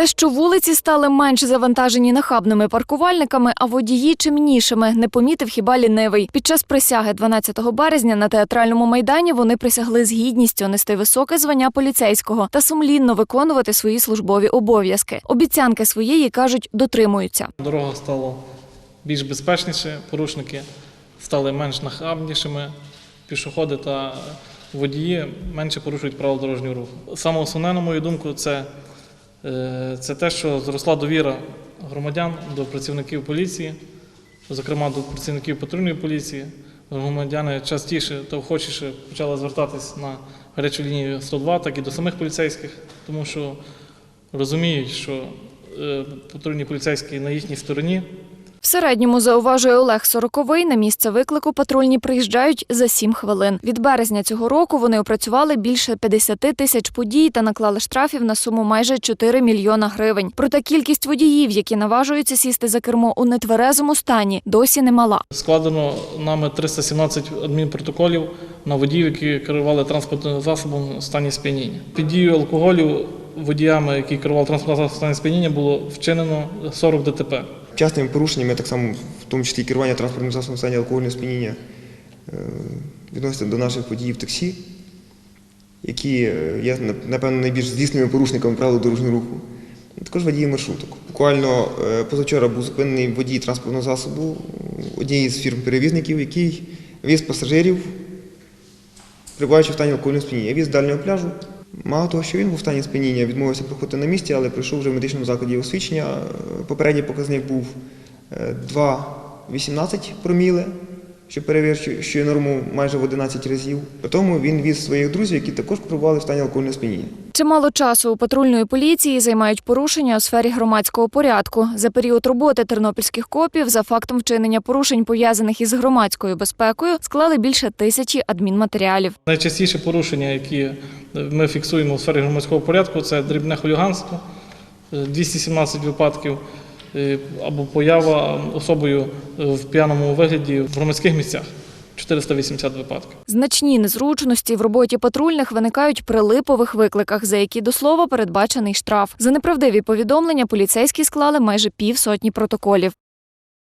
Те, що вулиці стали менш завантажені нахабними паркувальниками, а водії чимнішими, не помітив хіба лінивий. Під час присяги 12 березня на театральному майдані вони присягли з гідністю нести високе звання поліцейського та сумлінно виконувати свої службові обов'язки. Обіцянки своєї кажуть, дотримуються. Дорога стала більш безпечніше, порушники стали менш нахабнішими, пішоходи та водії менше порушують правила дорожнього руху. Саме основне, на мою думку, це, це те, що зросла довіра громадян до працівників поліції, зокрема до працівників патрульної поліції. Громадяни частіше та охочіше почали звертатись на гарячу лінію 102, так і до самих поліцейських, тому що розуміють, що е, патрульні поліцейські на їхній стороні. В середньому зауважує Олег Сороковий. На місце виклику патрульні приїжджають за 7 хвилин. Від березня цього року вони опрацювали більше 50 тисяч подій та наклали штрафів на суму майже 4 мільйона гривень. Проте кількість водіїв, які наважуються сісти за кермо у нетверезому стані, досі немала. Складено нами 317 адмінпротоколів на водіїв, які керували транспортним засобом в стані сп'яніння. Під дією алкоголю водіями, які керували транспортним засобом в стані сп'яніння, було вчинено 40 ДТП. Частими порушеннями, так само, в тому числі керування транспортним засобом в стані алкогольного сп'яніння, е, відносяться до наших водіїв таксі, які е, є, напевно, найбільш звісними порушниками правил дорожнього руху. Також водії маршруток. Буквально е, позавчора був зупинений водій транспортного засобу однієї з фірм-перевізників, який віз пасажирів, перебуваючи в стані алкогольного сп'яніння. Віз з дальнього пляжу. Мало того, що він був в стані сп'яніння, відмовився проходити на місці, але прийшов вже в медичному закладі освідчення. Е, Попередній показник був е, 2,18 проміли, що перевищує що норму майже в 11 разів. Тому він віз своїх друзів, які також перебували в стані алкогольного сп'яніння. Чимало часу у патрульної поліції займають порушення у сфері громадського порядку. За період роботи тернопільських копів за фактом вчинення порушень, пов'язаних із громадською безпекою, склали більше тисячі адмінматеріалів. Найчастіше порушення, які ми фіксуємо у сфері громадського порядку, це дрібне хуліганство, е, 217 випадків, е, або поява особою е, в п'яному вигляді в громадських місцях 480 випадків. Значні незручності в роботі патрульних виникають при липових викликах, за які до слова передбачений штраф. За неправдиві повідомлення поліцейські склали майже півсотні протоколів.